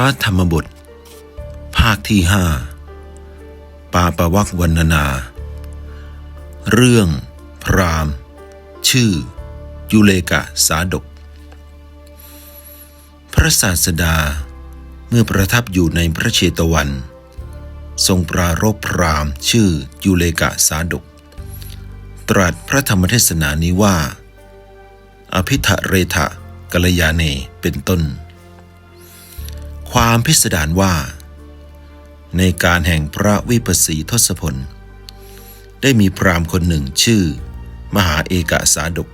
ระธรรมบท ภาคที่ห้าปาปวักวรรณนา เรื่อง พราม ชื่อ ยุเลกะสาดก พระศาสดาเมื่อประทับอยู่ในพระเชตวัน ทรงปรารภพรามชื่อยุเลกะสาดก ตรัสพระธรรมเทศนานี้ว่า อภิธเรทะกัลยาเนเป็นต้น ความพิสดารว่า ในการแห่งพระวิปัสสีทศพล ได้มีพราหมณ์คนหนึ่งชื่อ มหาเอกสาดก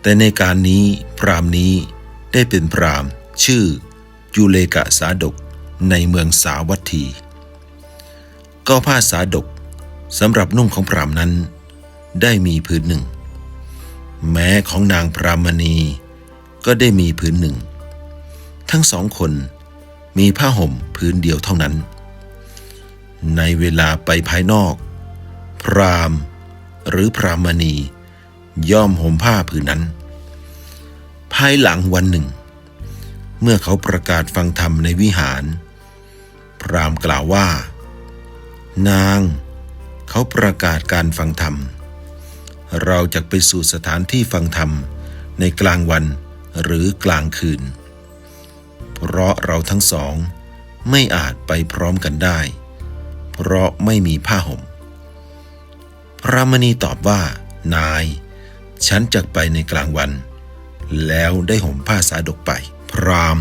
แต่ในการนี้พราหมณ์นี้ได้เป็นพราหมณ์ชื่อยูเลกะสาดกในเมืองสาวัตถี ก็ผ้าสาดกสำหรับนุ่งของพรามนั้น ได้มีผืนหนึ่ง แม้ของนางพรามณีก็ได้มีผืนหนึ่ง ทั้งสองคนมีผ้าห่มผืนเดียวเท่านั้น ในเวลาไปภายนอก พรามหรือพรามณี ย่อมห่มผ้าผืนนั้น ภายหลังวันหนึ่ง เมื่อเขาประกาศฟังธรรมในวิหาร พรามกล่าวว่า นางเขาประกาศการฟังธรรม เราจะไปสู่สถานที่ฟังธรรมในกลางวันหรือกลางคืน เพราะเราทั้งสอง ไม่อาจไปพร้อมกันได้ เพราะไม่มีผ้าห่ม พระมณีตอบว่า นาย ฉันจะไปในกลางวัน แล้วได้ห่มผ้าสาดกไป พราม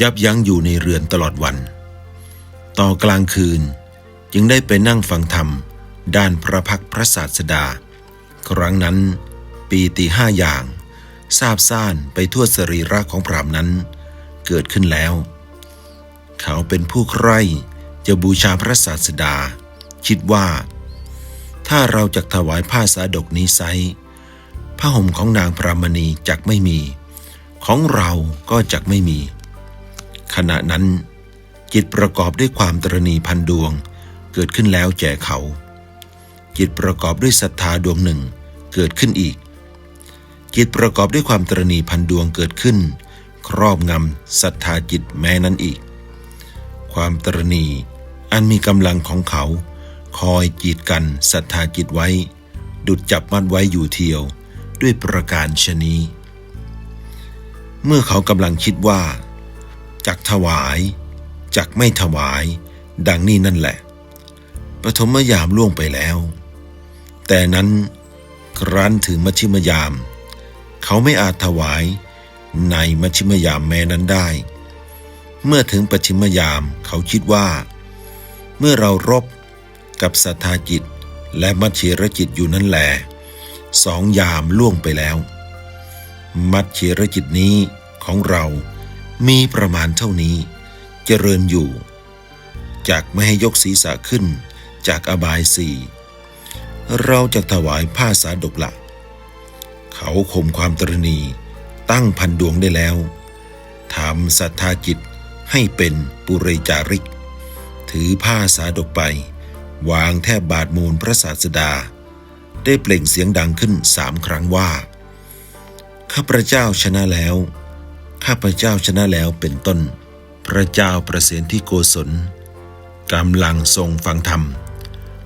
ยับยั้งอยู่ในเรือนตลอดวัน ต่อกลางคืนจึงได้ไปนั่งฟังธรรม ด้านพระพักพระศาสดา ครั้งนั้นปีตีห้าอย่างทราบซ่านไปทั่วสรีระของพรามนั้น เกิดขึ้นแล้ว เขาเป็นผู้ใคร่จะบูชาพระศาสดา คิดว่า ถ้าเราจะถวายผ้าสาดกนี้ไซผ้าห่มของนางพรามณีจักไม่มี ของเราก็จักไม่มี ขณะนั้น จิตประกอบด้วยความตรณีพันดวงเกิดขึ้นแล้วแก่เขา จิตประกอบด้วยศรัทธาดวงหนึ่งเกิดขึ้นอีกจิตประกอบด้วยความตรณีพันดวงเกิดขึ้น ครอบงำศรัทธาจิตแม้นั้นอีก ความตรณีอันมีกำลังของเขา คอยจีดกันศรัทธาจิตไว้ ดุดจับมัดไว้อยู่เทียวด้วยประการชนีเมื่อเขากำลังคิดว่า จักถวาย จักไม่ถวาย ดังนี้นั่นแหละปฐมยามล่วงไปแล้ว แต่นั้นครั้นถึงมัชชิมยาม เขาไม่อาจถวาย ในมัชชิมยามแม้นั้นได้ เมื่อถึงปัจฉิมยามเขาคิดว่า เมื่อเรารบกับสัทธาจิตและมัชเชรจิตอยู่นั่นแหละสองยามล่วงไปแล้ว มัชเชรจิตนี้ของเรามีประมาณเท่านี้ เจริญอยู่ จากไม่ให้ยกศีรษะขึ้นจากอบายสี่เราจะถวายผ้าสาดกละ เขาข่มความตรณี ตั้งพันดวงได้แล้วทำศรัทธาจิตให้เป็นปุเรจาริก ถือผ้าสาดกไป วางแทบบาทมูลพระศาสดา ได้เปล่งเสียงดังขึ้นสามครั้งว่า ข้าพระเจ้าชนะแล้ว ข้าพระเจ้าชนะแล้วเป็นต้น พระเจ้าประเสนที่โกศลกำลังทรงฟังธรรม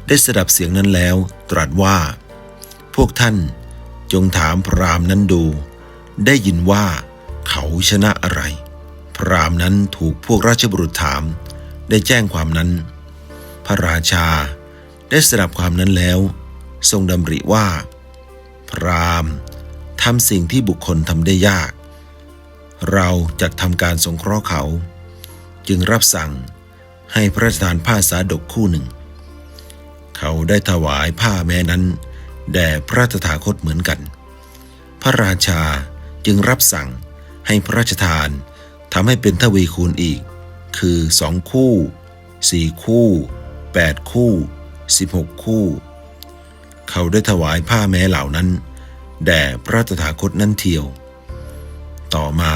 ได้สดับเสียงนั้นแล้วตรัสว่า พวกท่านจงถามพรามนั้นดู ได้ยินว่าเขาชนะอะไร พรามนั้นถูกพวกราชบุรุษถาม ได้แจ้งความนั้น พระราชาได้สดับความนั้นแล้ว ทรงดำริว่า พรามทำสิ่งที่บุคคลทำได้ยาก เราจะทำการสงเคราะห์เขา จึงรับสั่งให้พระราชทานผ้าสาดกคู่หนึ่ง เขาได้ถวายผ้าแม้นั้น แด่พระตถาคตเหมือนกัน พระราชา จึงรับสั่งให้พระราชทานทำให้เป็นทวีคูณอีก คือสองคู่สี่คู่แปดคู่สิบหกคู่ เขาได้ถวายผ้าแม้เหล่านั้น แด่พระตถาคตนั้นเทียว ต่อมา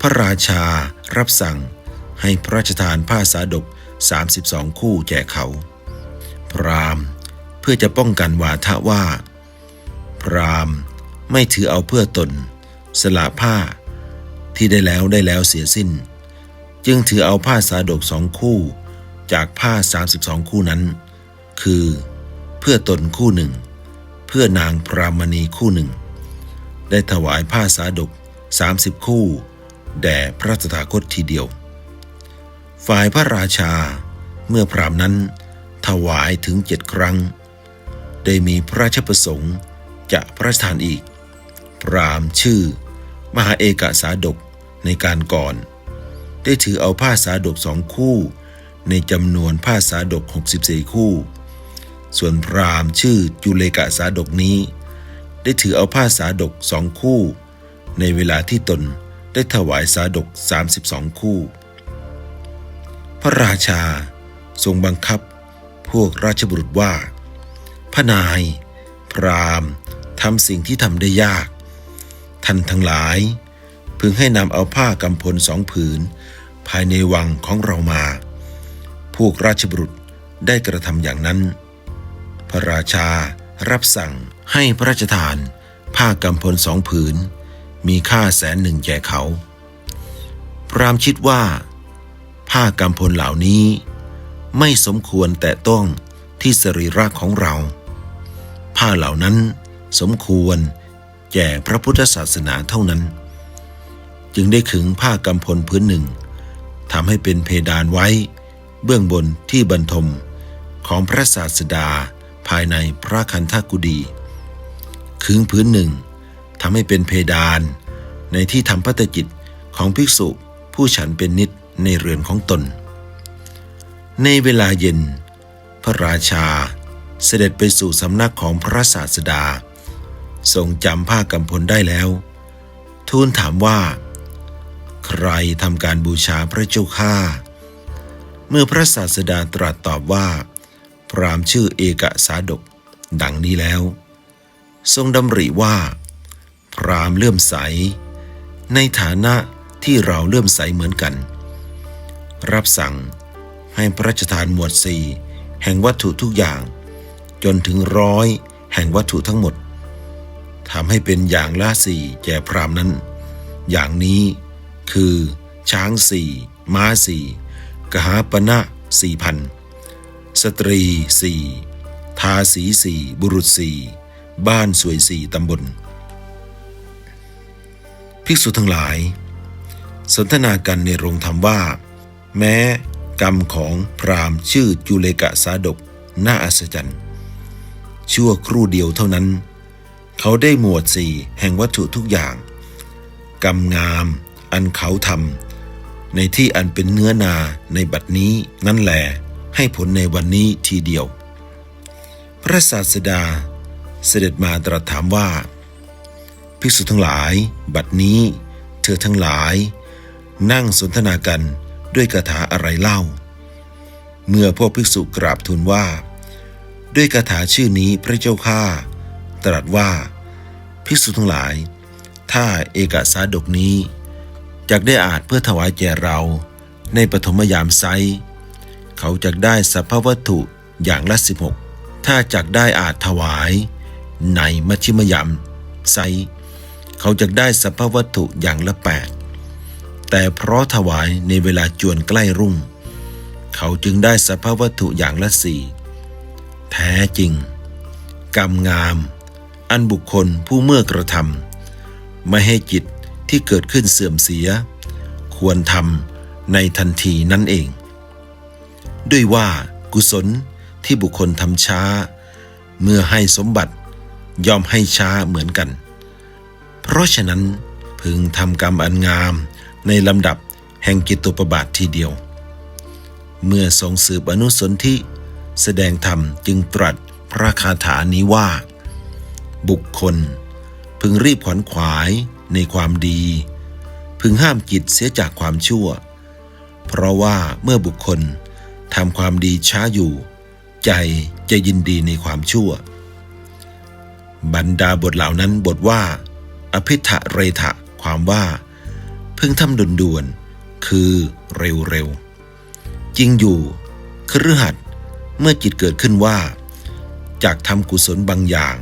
พระราชารับสั่งให้พระราชทานผ้าสาดก 32 คู่แก่เขา พรามเพื่อจะป้องกันวาทะว่า พรามไม่ถือเอาเพื่อตน สละผ้าที่ได้แล้วได้แล้วเสียสิ้น จึงถือเอาผ้าสาดกสองคู่จากผ้า 32 คู่นั้น คือเพื่อตนคู่หนึ่ง เพื่อนางพรามณีคู่หนึ่ง ได้ถวายผ้าสาดก 30 คู่ แด่พระตถาคตทีเดียว ฝ่ายพระราชาเมื่อพรามนั้นถวายถึงเจ็ดครั้ง ได้มีพระราชประสงค์จะพระราชทานอีก พรามชื่อ มหาเอกสาดกในการก่อน ได้ถือเอาผ้าสาดกสองคู่ ในจำนวนผ้าสาดก 64 คู่ ส่วนพรามชื่อจุเลกะสาดกนี้ ได้ถือเอาผ้าสาดกสองคู่ ในเวลาที่ตนได้ถวายสาดก 32 คู่ พระราชาทรงบังคับพวกราชบุรุษว่า พระนาย พรามทำสิ่งที่ทำได้ยาก ท่านทั้งหลาย พึงให้นำเอาผ้ากำพลสองผืน ภายในวังของเรามา พวกราชบุรุษได้กระทำอย่างนั้น พระราชารับสั่งให้พระราชทาน ผ้ากำพลสองผืน มีค่าแสนหนึ่งแก่เขา พรามคิดว่า ผ้ากำพลเหล่านี้ ไม่สมควรแต่ต้องที่สรีระของเรา ผ้าเหล่านั้นสมควร แก่พระพุทธศาสนาเท่านั้น จึงได้ขึงผ้ากำพลพื้นหนึ่งทำให้เป็นเพดานไว้ เบื้องบนที่บรรทมของพระศาสดาภายในพระคันธกุดีขึงพื้นหนึ่งทำให้เป็นเพดาน ในที่ทำพัตจิตของภิกษุผู้ฉันเป็นนิดในเรือนของตน ในเวลาเย็น พระราชาเสด็จไปสู่สำนักของพระศาสดา ทรงจำผ้ากำพลได้แล้ว ทูลถามว่า ใครทำการบูชาพระเจ้าข้าเมื่อพระศาสดาตรัสตอบว่า พรามชื่อเอกสาดก ดังนี้แล้ว ทรงดำริว่า พรามเลื่อมใส ในฐานะที่เราเลื่อมใสเหมือนกัน รับสั่งให้พระราชทานหมวดสี่แห่งวัตถุทุกอย่าง จนถึงร้อยแห่งวัตถุทั้งหมด ทำให้เป็นอย่างละสี่แก่พรามนั้น อย่างนี้คือช้างสี่ม้าสี่กหาปณะสี่พันสตรีสี่ทาสีสี่บุรุษสี่บ้านสวยสี่ตำบล ภิกษุทั้งหลาย สนทนากันในโรงธรรมว่า แม้กรรมของพรามชื่อจุเลกะสาดกน่าอัศจรรย์ชั่วครู่เดียวเท่านั้น เขาได้หมวดสี่แห่งวัตถุทุกอย่างกรรมงาม อันเขาทำในที่อันเป็นเนื้อนาในบัดนี้นั่นแหลให้ผลในวันนี้ทีเดียว พระศาสดาเสด็จมาตรัสถามว่า ภิกษุทั้งหลาย บัดนี้ เธอทั้งหลาย นั่งสนทนากันด้วยคาถาอะไรเล่า เมื่อพวกภิกษุกราบทูลว่า ด้วยคาถาชื่อนี้พระเจ้าข้า ตรัสว่าภิกษุทั้งหลาย ถ้าเอกสาดกนี้จกได้อาจเพื่อถวายแก่เราในปฐมยามไซเขาจักได้สัพพวัตถุอย่างละสิบหกถ้าจักได้อาจถวาย ในมัชชิมยามไซเขาจักได้สัพพวัตถุอย่างละแปดแต่เพราะถวายในเวลาจวนใกล้รุ่ง เขาจึงได้สัพพวัตถุอย่างละสี่แท้จริงกรรมงาม อันบุคคลผู้เมื่อกระทำไม่ให้จิตที่เกิดขึ้นเสื่อมเสีย ควรทำในทันทีนั่นเอง ด้วยว่ากุศลที่บุคคลทำช้า เมื่อให้สมบัติย่อมให้ช้าเหมือนกัน เพราะฉะนั้นพึงทำกรรมอันงามในลำดับแห่งกิตตุปบาททีเดียว เมื่อทรงสืบอนุสนธิแสดงธรรมจึงตรัสพระคาถานี้ว่า บุคคล พึงรีบขวนขวายในความดี พึงห้ามจิตเสียจากความชั่ว เพราะว่าเมื่อบุคคลทำความดีช้าอยู่ ใจจะยินดีในความชั่ว บรรดาบทเหล่านั้นบทว่า อภิธะเรทะความว่า พึงทำด่วนๆคือเร็วๆจริงอยู่คฤหัสถ์เมื่อจิตเกิดขึ้นว่าจากทำกุศลบางอย่าง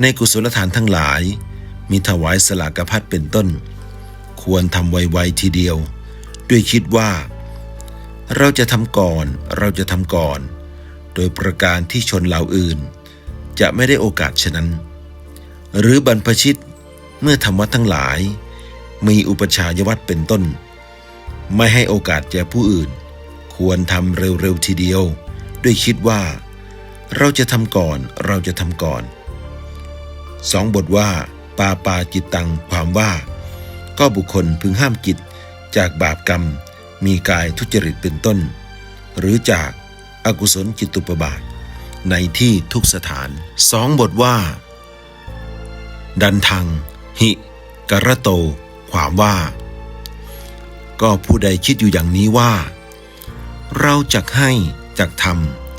ในกุศลทานทั้งหลาย มีถวายสลากพัดเป็นต้น ควรทำไวๆทีเดียว ด้วยคิดว่า เราจะทำก่อนเราจะทำก่อน โดยประการที่ชนเหล่าอื่น จะไม่ได้โอกาสฉะนั้น หรือบรรพชิตเมื่อทำวัดทั้งหลาย มีอุปชายวัดเป็นต้น ไม่ให้โอกาสแก่ผู้อื่น ควรทำเร็วๆทีเดียว ด้วยคิดว่า เราจะทำก่อนเราจะทำก่อน สองบทว่า ปาปาจิตตังความว่า ก็บุคคลพึงห้ามกิจจากบาปกรรม มีกายทุจริตเป็นต้น หรือจากอากุศลจิตตุปบาท ในที่ทุกสถานสองบทว่า ดันทัง หิกระโต ความว่า ก็ผู้ใดคิดอยู่อย่างนี้ว่า เราจักให้จักท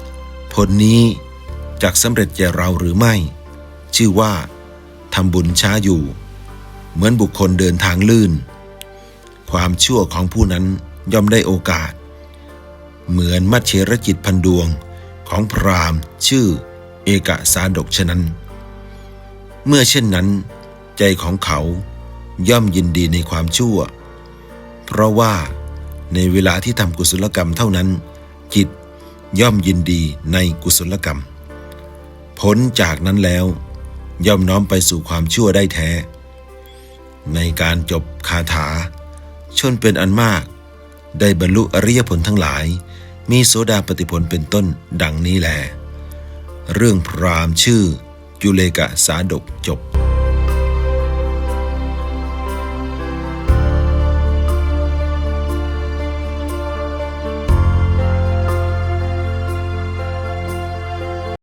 ำผลนี้จักสำเร็จแก่เราหรือไม่ ชื่อว่าทำบุญช้าอยู่ เหมือนบุคคลเดินทางลื่น ความชั่วของผู้นั้นย่อมได้โอกาส เหมือนมัจเฉรจิตพันดวงของพราหมณ์ชื่อเอกสาดกฉะนั้น เมื่อเช่นนั้น ใจของเขาย่อมยินดีในความชั่ว เพราะว่าในเวลาที่ทำกุศลกรรมเท่านั้น จิตย่อมยินดีในกุศลกรรม ผลจากนั้นแล้ว ย่อมน้อมไปสู่ความชั่วได้แท้ ในการจบคาถา ชนเป็นอันมาก ได้บรรลุอริยผลทั้งหลาย มีโสดาปฏิผลเป็นต้นดังนี้แล เรื่องพรามชื่อจุเลกะสาดกจบ